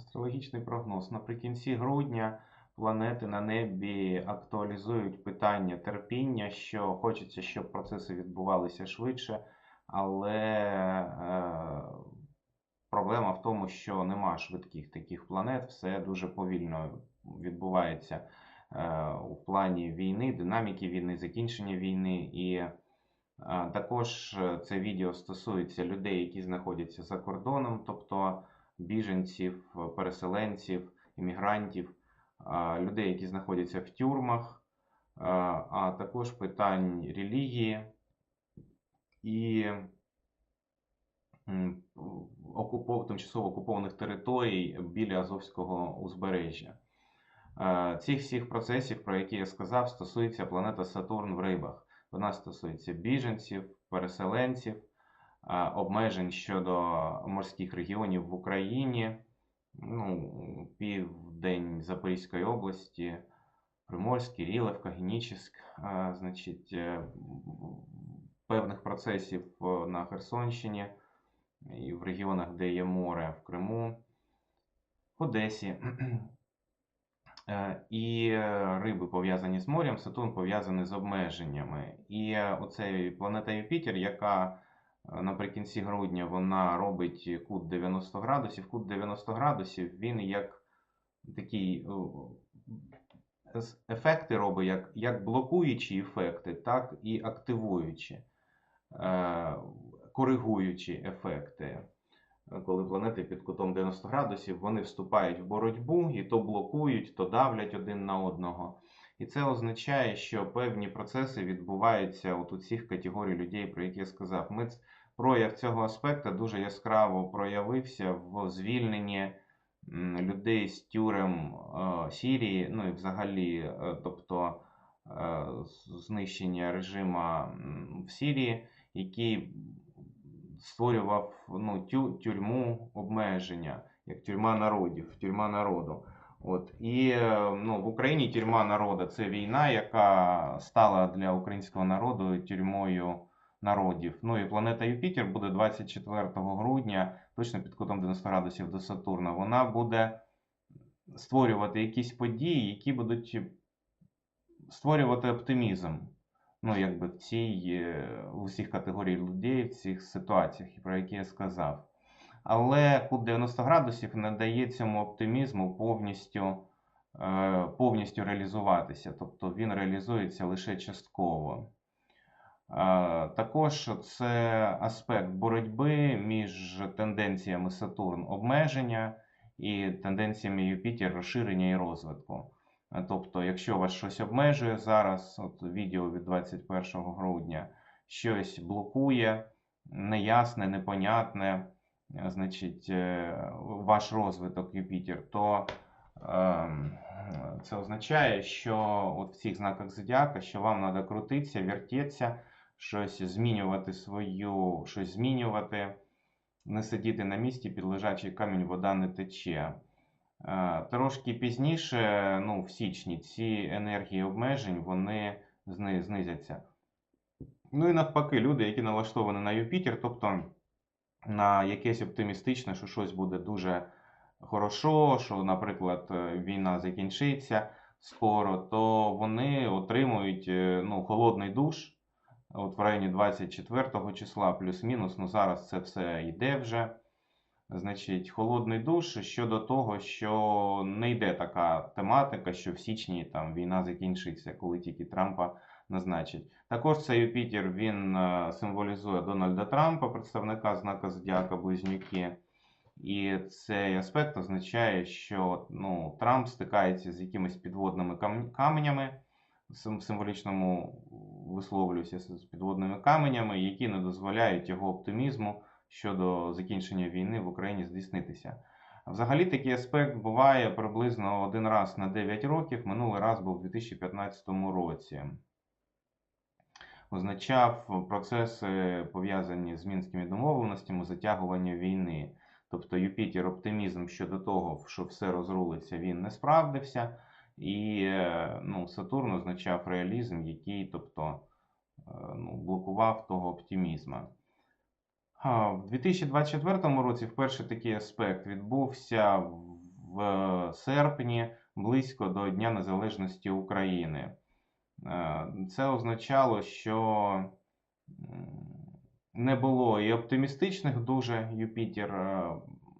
Астрологічний прогноз. Наприкінці грудня планети на небі актуалізують питання терпіння, що хочеться, щоб процеси відбувалися швидше, але е, проблема в тому, що нема швидких таких планет, все дуже повільно відбувається е, у плані війни, динаміки війни, закінчення війни. І е, також це відео стосується людей, які знаходяться за кордоном, тобто біженців, переселенців, іммігрантів, людей, які знаходяться в тюрмах, а, також питань релігії і тимчасово окупованих територій біля Азовського узбережжя. Цих всіх процесів, про які я сказав, стосується планета Сатурн в рибах. Вона стосується біженців, переселенців, обмежень щодо морських регіонів в Україні, ну, південь Запорізької області, Приморський, Рілевка, Генічеськ, значить, е, певних процесів е, на Херсонщині і в регіонах, де є море, в Криму, в Одесі. Е, І риби пов'язані з морем, Сатурн пов'язаний з обмеженнями. І оцей планета Юпітер, яка наприкінці грудня вона робить кут 90 градусів. Кут 90 градусів він як такий ефекти робить, як, як блокуючі ефекти, так і активуючі, е, коригуючі ефекти. Коли планети під кутом 90 градусів, вони вступають в боротьбу і то блокують, то давлять один на одного. І це означає, що певні процеси відбуваються от у цих категорій людей, про які я сказав. Ми прояв цього аспекту дуже яскраво проявився в звільненні людей з тюрем е, Сірії, ну і взагалі, е, тобто е, знищення режиму в Сірії, який створював ну, тю, тюрму обмеження, як тюрма народів, тюрма народу. От. І ну, в Україні тюрма народу це війна, яка стала для українського народу тюрмою народів. Ну і планета Юпітер буде 24 грудня, точно під кутом 90 градусів до Сатурна. Вона буде створювати якісь події, які будуть створювати оптимізм. Ну, якби в цій е, у всіх категорій людей, в цих ситуаціях, про які я сказав. Але кут 90 градусів не дає цьому оптимізму повністю, е, повністю реалізуватися. Тобто він реалізується лише частково. Е, Також це аспект боротьби між тенденціями Сатурн обмеження і тенденціями Юпітер розширення і розвитку. Е, Тобто, якщо вас щось обмежує зараз, от відео від 21 грудня, щось блокує, неясне, непонятне, значить, е, ваш розвиток Юпітер, то це означає, що от в цих знаках зодіака, що вам треба крутитися, вертітися, щось змінювати свою, щось змінювати, не сидіти на місці, під лежачий камінь вода не тече. Е, Трошки пізніше, ну, в січні, ці енергії обмежень вони зни- знизяться. Ну і навпаки, люди, які налаштовані на Юпітер, тобто на якесь оптимістичне, що щось буде дуже хорошо, що, наприклад, е, війна закінчиться скоро, то вони отримують е, ну, холодний душ от в районі 24 числа, плюс-мінус. Ну зараз це все йде вже. Значить, холодний душ щодо того, що не йде така тематика, що в січні там війна закінчиться, коли тільки Трампа назначить. Також цей Юпітер він е, символізує Дональда Трампа, представника знака Зодіака Близнюки. І цей аспект означає, що ну, Трамп стикається з якимись підводними каменями, в символічному висловлююся з підводними каменями, які не дозволяють його оптимізму щодо закінчення війни в Україні здійснитися. Взагалі такий аспект буває приблизно один раз на 9 років. Минулий раз був у 2015 році. Означав процеси, пов'язані з мінськими домовленостями, затягування війни. Тобто Юпітер оптимізм щодо того, що все розрулиться, він не справдився. І е, ну, Сатурн означав реалізм, який тобто, е, ну, блокував того оптимізму. А, В 2024 році вперше такий аспект відбувся в серпні, близько до Дня Незалежності України. Е, Це означало, що не було і оптимістичних дуже Юпітер, е,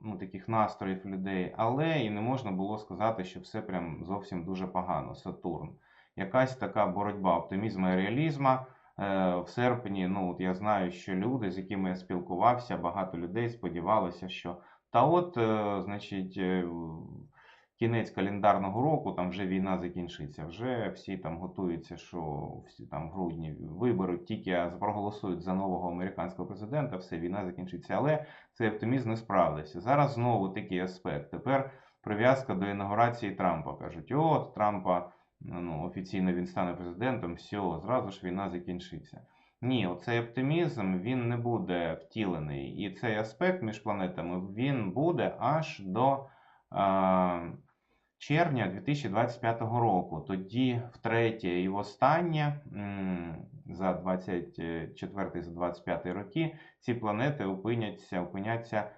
ну, таких настроїв людей, але і не можна було сказати, що все прям зовсім дуже погано. Сатурн. Якась така боротьба оптимізму і реалізму. Е, В серпні, ну от я знаю, що люди, з якими я спілкувався, багато людей сподівалися, що та от, значить, кінець календарного року, там вже війна закінчиться. Вже всі там готуються, що всі там в грудні виберуть, тільки проголосують за нового американського президента, все, війна закінчиться. Але цей оптимізм не справдився. Зараз знову такий аспект. Тепер прив'язка до інаугурації Трампа. Кажуть, от Трампа ну, офіційно він стане президентом, все, зразу ж війна закінчиться. Ні, оцей оптимізм він не буде втілений. І цей аспект між планетами він буде аж до червня 2025 року. Тоді, втретє і востаннє, за 24 за 25 роки, ці планети опиняться, опиняться е,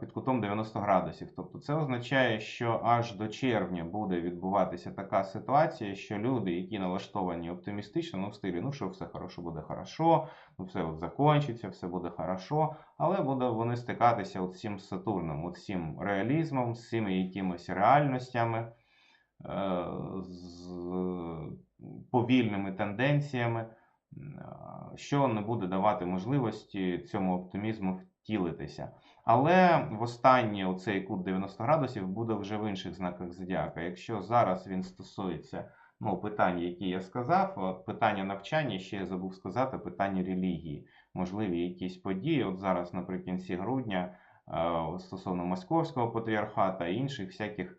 під кутом 90 градусів. Тобто це означає, що аж до червня буде відбуватися така ситуація, що люди, які налаштовані оптимістично, ну в стилі, ну що все хорошо буде хорошо, ну все от закінчиться, все буде хорошо, але буде вони стикатися от цим Сатурном, от цим реалізмом, з цими якимись реальностями, е, з повільними тенденціями, е, що не буде давати можливості цьому оптимізму втілитися. Але в останнє оцей кут 90 градусів буде вже в інших знаках зодіака. Якщо зараз він стосується ну, питань, які я сказав, питання навчання, ще я забув сказати, питання релігії, можливі якісь події. От зараз наприкінці грудня е, стосовно Московського патріархата і інших всяких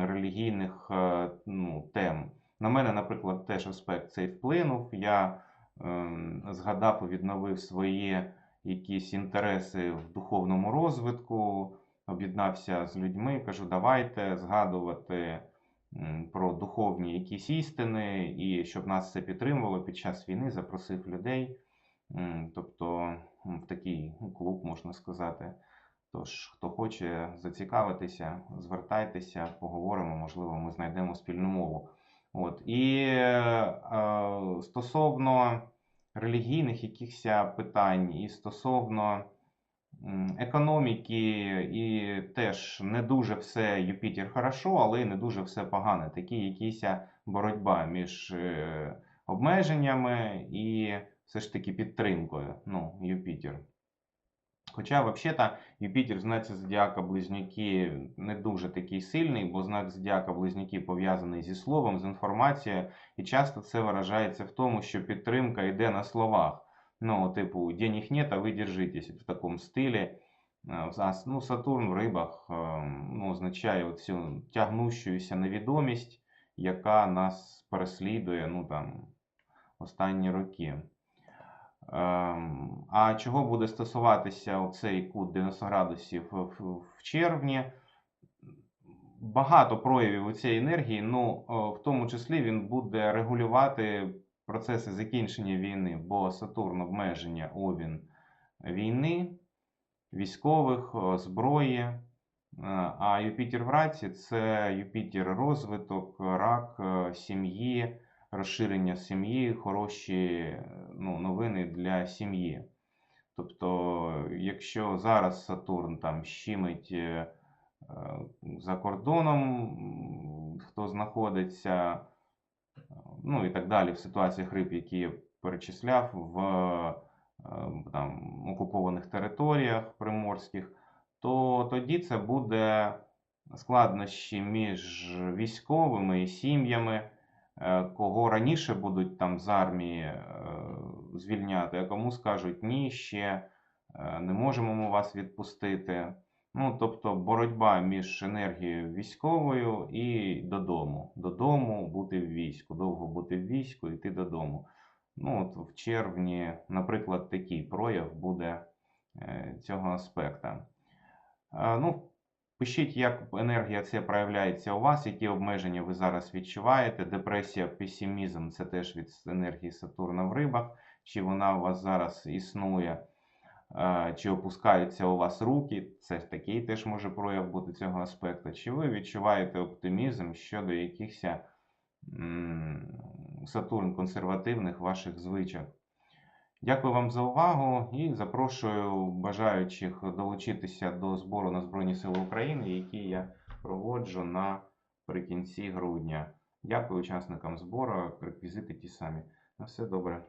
релігійних е, ну, тем. На мене, наприклад, теж аспект цей вплинув. Я ем, згадав і відновив свої якісь інтереси в духовному розвитку, об'єднався з людьми, кажу, давайте згадувати про духовні якісь істини, і щоб нас це підтримувало під час війни, запросив людей. Тобто в такий ну, клуб, можна сказати. Тож, хто хоче зацікавитися, звертайтеся, поговоримо, можливо, ми знайдемо спільну мову. От. І е, стосовно релігійних якихось питань, і стосовно економіки, і теж не дуже все Юпітер хорошо, але й не дуже все погано. Такі якісь боротьба між е, обмеженнями і все ж таки підтримкою. Ну, Юпітер. Хоча, взагалі, Юпітер в знаці Зодіака Близнюки не дуже такий сильний, бо знак Зодіака Близнюки пов'язаний зі словом, з інформацією, і часто це виражається в тому, що підтримка йде на словах. Ну, типу, денег нет, а ви держитесь в такому стилі. Е, Ну, Сатурн в рибах е, ну, означає цю тягнущуюся невідомість, яка нас переслідує ну, там, останні роки. Ем, А чого буде стосуватися оцей кут 90 градусів в, червні? Багато проявів у цієї енергії, ну, в тому числі він буде регулювати процеси закінчення війни, бо Сатурн обмеження овін війни, військових, зброї. Е, А Юпітер в раці це Юпітер розвиток, рак, е, сім'ї, розширення сім'ї, хороші ну, новини для сім'ї. Тобто, якщо зараз Сатурн там щимить е, е, за кордоном, хто знаходиться, ну і так далі, в ситуаціях риб, які я перечисляв, в е, там, окупованих територіях приморських, то тоді це буде складнощі між військовими і сім'ями, кого раніше будуть там з армії е, звільняти, а кому скажуть ні, ще е, не можемо ми вас відпустити. Ну, тобто боротьба між енергією військовою і додому. Додому бути в війську, довго бути в війську, йти додому. Ну, от в червні, наприклад, такий прояв буде е, цього аспекта. Е, Ну, пишіть, як енергія це проявляється у вас, які обмеження ви зараз відчуваєте. Депресія, песимізм це теж від енергії Сатурна в рибах, чи вона у вас зараз існує. е, чи опускаються у вас руки, це такий теж може прояв бути цього аспекту. Чи ви відчуваєте оптимізм щодо якихось Сатурн консервативних ваших звичок? Дякую вам за увагу і запрошую бажаючих долучитися до збору на Збройні Сили України, які я проводжу наприкінці грудня. Дякую учасникам збору, реквізити ті самі. На все добре.